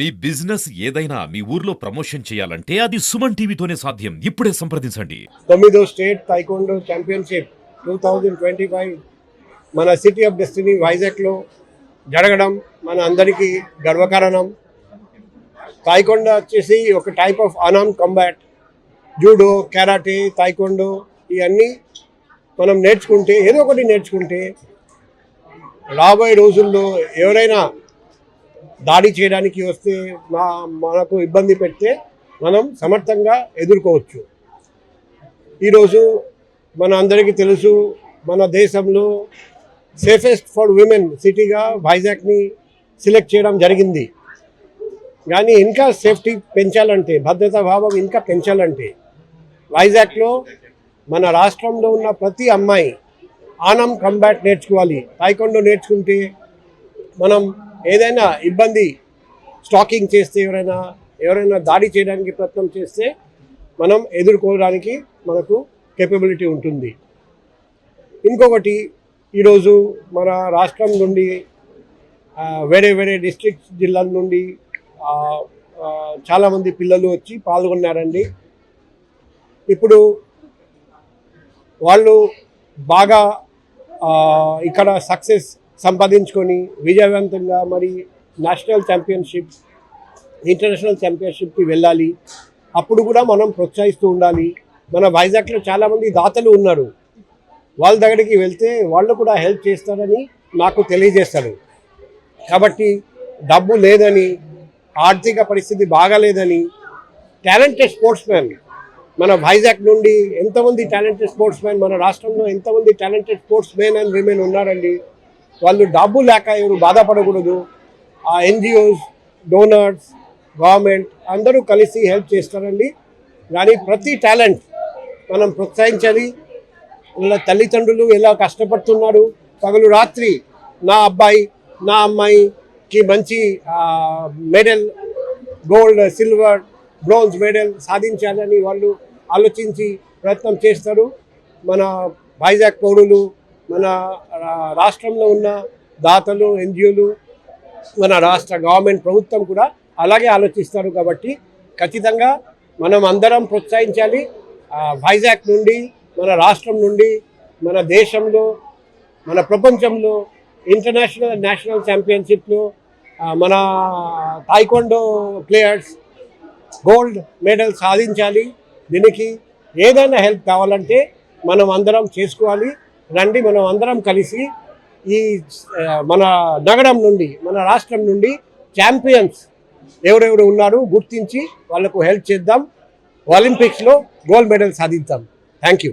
మీ business ఏదైనా మీ ఊర్లో promotion చేయాలంటే అది సుమన్ టీవీతోనే సాధ్యం. ఇప్పుడే సంప్రదించండి. తొమ్మిదో state taekwondo championship two thousand twenty five మన సిటీ ఆఫ్ డెస్టినీ వైజాగ్లో జరగడం మన అందరికీ గర్వకారణం. తాయికొండ వచ్చేసి ఒక టైప్ ఆఫ్ అనామ్ కంబాట్. జూడో కెరాటే తాయికొండో ఇవన్నీ మనం నేర్చుకుంటే ఏదో ఒకటి నేర్చుకుంటే రాబోయే రోజుల్లో ఎవరైనా దాడి చేయడానికి వస్తే మా మనకు ఇబ్బంది పెడితే మనం సమర్థంగా ఎదుర్కోవచ్చు. ఈరోజు మన అందరికీ తెలుసు మన దేశంలో సేఫెస్ట్ ఫర్ విమెన్ సిటీగా వైజాగ్ని సెలెక్ట్ చేయడం జరిగింది. కానీ ఇంకా సేఫ్టీ పెంచాలంటే భద్రతా భావం ఇంకా పెంచాలంటే వైజాగ్లో మన రాష్ట్రంలో ఉన్న ప్రతి అమ్మాయి ఆనం కంబాట్ నేర్చుకోవాలి. తాయికొండ నేర్చుకుంటే మనం ఏదైనా ఇబ్బంది స్టాకింగ్ చేస్తే ఎవరైనా ఎవరైనా దాడి చేయడానికి ప్రయత్నం చేస్తే మనం ఎదుర్కోవడానికి మనకు కేపబిలిటీ ఉంటుంది. ఇంకొకటి ఈరోజు మన రాష్ట్రం నుండి వేరే వేరే డిస్ట్రిక్ట్స్ జిల్లాల నుండి చాలామంది పిల్లలు వచ్చి పాల్గొన్నారండి. ఇప్పుడు వాళ్ళు బాగా ఇక్కడ సక్సెస్ సంపాదించుకొని విజయవంతంగా మరి నేషనల్ ఛాంపియన్షిప్ ఇంటర్నేషనల్ ఛాంపియన్షిప్కి వెళ్ళాలి. అప్పుడు కూడా మనం ప్రోత్సహిస్తూ ఉండాలి. మన వైజాగ్లో చాలామంది దాతలు ఉన్నారు. వాళ్ళ దగ్గరికి వెళ్తే వాళ్ళు కూడా హెల్ప్ చేస్తారని నాకు తెలియజేస్తారు. కాబట్టి డబ్బు లేదని ఆర్థిక పరిస్థితి బాగాలేదని టాలెంటెడ్ స్పోర్ట్స్ మ్యాన్ మన వైజాగ్ నుండి ఎంతమంది టాలెంటెడ్ స్పోర్ట్స్ మ్యాన్ మన రాష్ట్రంలో ఎంతమంది talented sports man and women ఉన్నారండి? వాళ్ళు డబ్బు లేక ఎవరు బాధపడకూడదు. ఆ ఎన్జిఓస్ డోనర్స్ గవర్నమెంట్ అందరూ కలిసి హెల్ప్ చేస్తారండి. కానీ ప్రతి టాలెంట్ మనం ప్రోత్సహించాలి. వాళ్ళ తల్లిదండ్రులు ఎలా కష్టపడుతున్నారు. పగలు రాత్రి నా అబ్బాయి నా అమ్మాయికి మంచి medal gold silver bronze medal సాధించాలని వాళ్ళు ఆలోచించి ప్రయత్నం చేస్తారు. మన వైజాగ్ పౌరులు మన రా- రాష్ట్రంలో ఉన్న దాతలు ఎన్జిఓలు మన రాష్ట్ర గవర్నమెంట్ ప్రభుత్వం కూడా అలాగే ఆలోచిస్తారు కాబట్టి ఖచ్చితంగా మనం అందరం ప్రోత్సహించాలి. వైజాగ్ నుండి మన రాష్ట్రం నుండి మన దేశంలో మన ప్రపంచంలో ఇంటర్నేషనల్ నేషనల్ ఛాంపియన్షిప్లో మన తాయికొండో ప్లేయర్స్ గోల్డ్ మెడల్ సాధించాలి. దీనికి ఏదైనా హెల్ప్ కావాలంటే మనం అందరం చేసుకోవాలి. రండి మనం అందరం కలిసి ఈ మన నగరం నుండి మన రాష్ట్రం నుండి ఛాంపియన్స్ ఎవరెవరు ఉన్నారు గుర్తించి వాళ్ళకు హెల్ప్ చేద్దాం. ఒలింపిక్స్లో గోల్డ్ మెడల్ సాధిద్దాం. Thank you.